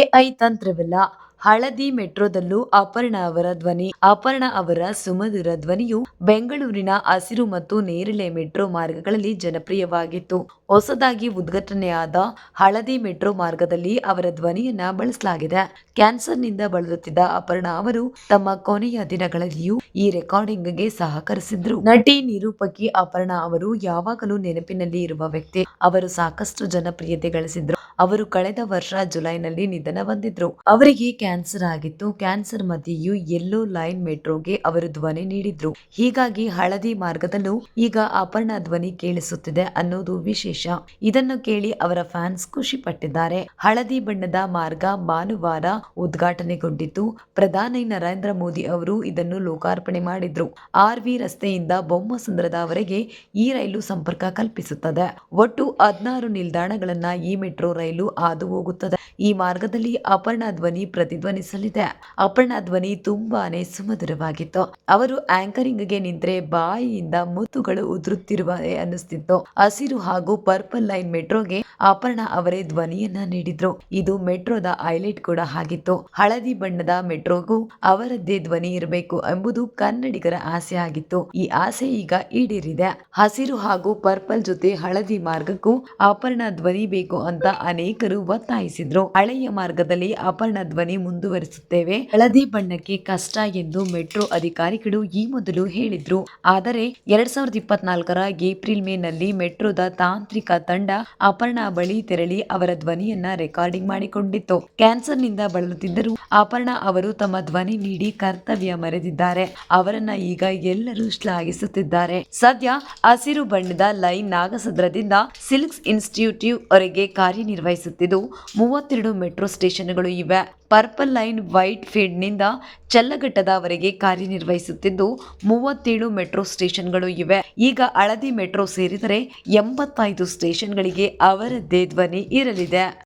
AI ತಂತ್ರವಿಲ್ಲ. ಹಳದಿ ಮೆಟ್ರೋದಲ್ಲೂ ಅಪರ್ಣ ಅವರ ಧ್ವನಿ, ಅಪರ್ಣ ಅವರ ಸುಮಧುರ ಧ್ವನಿಯು ಬೆಂಗಳೂರಿನ ಹಸಿರು ಮತ್ತು ನೇರಳೆ ಮೆಟ್ರೋ ಮಾರ್ಗಗಳಲ್ಲಿ ಜನಪ್ರಿಯವಾಗಿತ್ತು. ಹೊಸದಾಗಿ ಉದ್ಘಾಟನೆಯಾದ ಹಳದಿ ಮೆಟ್ರೋ ಮಾರ್ಗದಲ್ಲಿ ಅವರ ಧ್ವನಿಯನ್ನ ಬಳಸಲಾಗಿದೆ. ಕ್ಯಾನ್ಸರ್ನಿಂದ ಬಳಲುತ್ತಿದ್ದ ಅಪರ್ಣ ಅವರು ತಮ್ಮ ಕೊನೆಯ ದಿನಗಳಲ್ಲಿಯೂ ಈ ರೆಕಾರ್ಡಿಂಗ್ಗೆ ಸಹಕರಿಸಿದ್ರು. ನಟಿ ನಿರೂಪಕಿ ಅಪರ್ಣಾ ಅವರು ಯಾವಾಗಲೂ ನೆನಪಿನಲ್ಲಿ ಇರುವ ವ್ಯಕ್ತಿ. ಅವರು ಸಾಕಷ್ಟು ಜನಪ್ರಿಯತೆ ಗಳಿಸಿದ್ರು. ಅವರು ಕಳೆದ ವರ್ಷ ಜುಲೈನಲ್ಲಿ ನಿಧನ ಹೊಂದಿದ್ರು. ಅವರಿಗೆ ಕ್ಯಾನ್ಸರ್ ಆಗಿತ್ತು. ಕ್ಯಾನ್ಸರ್ ಮಧ್ಯೆಯೂ ಎಲ್ಲೋ ಲೈನ್ ಮೆಟ್ರೋಗೆ ಅವರು ಧ್ವನಿ ನೀಡಿದ್ರು. ಹೀಗಾಗಿ ಹಳದಿ ಮಾರ್ಗದಲ್ಲೂ ಈಗ ಅಪರ್ಣ ಧ್ವನಿ ಕೇಳಿಸುತ್ತಿದೆ ಅನ್ನೋದು ವಿಶೇಷ. ಇದನ್ನು ಕೇಳಿ ಅವರ ಫ್ಯಾನ್ಸ್ ಖುಷಿ ಪಟ್ಟಿದ್ದಾರೆ ಹಳದಿ ಬಣ್ಣದ ಮಾರ್ಗ ಭಾನುವಾರ ಉದ್ಘಾಟನೆಗೊಂಡಿದ್ದು, ಪ್ರಧಾನಿ ನರೇಂದ್ರ ಮೋದಿ ಅವರು ಇದನ್ನು ಲೋಕಾರ್ಪಣೆ ಮಾಡಿದ್ರು. ಆರ್ ವಿ ರಸ್ತೆಯಿಂದ ಬೊಮ್ಮಸಂದ್ರದವರೆಗೆ ಈ ರೈಲು ಸಂಪರ್ಕ ಕಲ್ಪಿಸುತ್ತದೆ. ಒಟ್ಟು ಹದಿನಾರು ನಿಲ್ದಾಣಗಳನ್ನ ಈ ಮೆಟ್ರೋ ರೈಲು ಹಾದು ಹೋಗುತ್ತದೆ ಈ ಮಾರ್ಗದಲ್ಲಿ ಅಪರ್ಣ ಧ್ವನಿ ಪ್ರತಿಧ್ವನಿಸಲಿದೆ. ಅಪರ್ಣ ಧ್ವನಿ ತುಂಬಾನೇ ಸುಮಧುರವಾಗಿತ್ತು. ಅವರು ಆಂಕರಿಂಗ್ಗೆ ನಿಂತರೆ ಬಾಯಿಯಿಂದ ಮುತ್ತುಗಳು ಉದುರುತ್ತಿರುವ ಅನ್ನಿಸ್ತಿತ್ತು. ಹಸಿರು ಹಾಗೂ ಪರ್ಪಲ್ ಲೈನ್ ಮೆಟ್ರೋಗೆ ಅಪರ್ಣ ಅವರೇ ಧ್ವನಿಯನ್ನ ನೀಡಿದ್ರು. ಇದು ಮೆಟ್ರೋದ ಹೈಲೈಟ್ ಕೂಡ ಆಗಿತ್ತು. ಹಳದಿ ಬಣ್ಣದ ಮೆಟ್ರೋಗೂ ಅವರದ್ದೇ ಧ್ವನಿ ಇರಬೇಕು ಎಂಬುದು ಕನ್ನಡಿಗರ ಆಸೆ ಆಗಿತ್ತು. ಈ ಆಸೆ ಈಗ ಈಡೇರಿದೆ. ಹಸಿರು ಹಾಗೂ ಪರ್ಪಲ್ ಜೊತೆ ಹಳದಿ ಮಾರ್ಗಕ್ಕೂ ಅಪರ್ಣ ಧ್ವನಿ ಬೇಕು ಅಂತ ಅನೇಕರು ಒತ್ತಾಯಿಸಿದ್ರು. ಹಳೆಯ ಮಾರ್ಗದಲ್ಲಿ ಅಪರ್ಣ ಧ್ವನಿ ಮುಂದುವರಿಸುತ್ತೇವೆ. ಹಳದಿ ಬಣ್ಣಕ್ಕೆ ಕಷ್ಟ ಎಂದು ಮೆಟ್ರೋ ಅಧಿಕಾರಿಗಳು ಈ ಮೊದಲು ಹೇಳಿದ್ರು. ಆದರೆ ಎರಡ್ ಸಾವಿರದ ಇಪ್ಪತ್ನಾಲ್ಕರ ಏಪ್ರಿಲ್ ಮೇ ನಲ್ಲಿ ಮೆಟ್ರೋದ ತಾಂತ್ರಿಕ ತಂಡ ಅಪರ್ಣ ಬಳಿ ತೆರಳಿ ಅವರ ಧ್ವನಿಯನ್ನ ರೆಕಾರ್ಡಿಂಗ್ ಮಾಡಿಕೊಂಡಿತ್ತು. ಕ್ಯಾನ್ಸರ್ನಿಂದ ಬಳಲುತ್ತಿದ್ದರೂ ಅಪರ್ಣ ಅವರು ತಮ್ಮ ಧ್ವನಿ ನೀಡಿ ಕರ್ತವ್ಯ ಮರೆದಿದ್ದಾರೆ. ಅವರನ್ನ ಈಗ ಎಲ್ಲರೂ ಶ್ಲಾಘಿಸುತ್ತಿದ್ದಾರೆ. ಸದ್ಯ ಹಸಿರು ಬಣ್ಣದ ಲೈನ್ ನಾಗಸದ್ರದಿಂದ ಸಿಲ್ಕ್ಸ್ ಇನ್ಸ್ಟಿಟ್ಯೂಟಿವ್ ವರೆಗೆ ಕಾರ್ಯನಿರ್ವಹಿಸುತ್ತಿದ್ದು, ಮೂವತ್ತೆರಡು ಮೆಟ್ರೋ ಸ್ಟೇಷನ್ಗಳು ಇವೆ. ಪರ್ಪಲ್ ಲೈನ್ ವೈಟ್ ಫೀಲ್ಡ್ನಿಂದ ಚಲ್ಲಘಟ್ಟದವರೆಗೆ ಕಾರ್ಯನಿರ್ವಹಿಸುತ್ತಿದ್ದು, ಮೂವತ್ತೇಳು ಮೆಟ್ರೋ ಸ್ಟೇಷನ್ಗಳು ಇವೆ. ಈಗ ಹಳದಿ ಮೆಟ್ರೋ ಸೇರಿದರೆ ಎಂಬತ್ತೈದು ಸ್ಟೇಷನ್ಗಳಿಗೆ ಅವರದ್ದೇ ಧ್ವನಿ ಇರಲಿದೆ.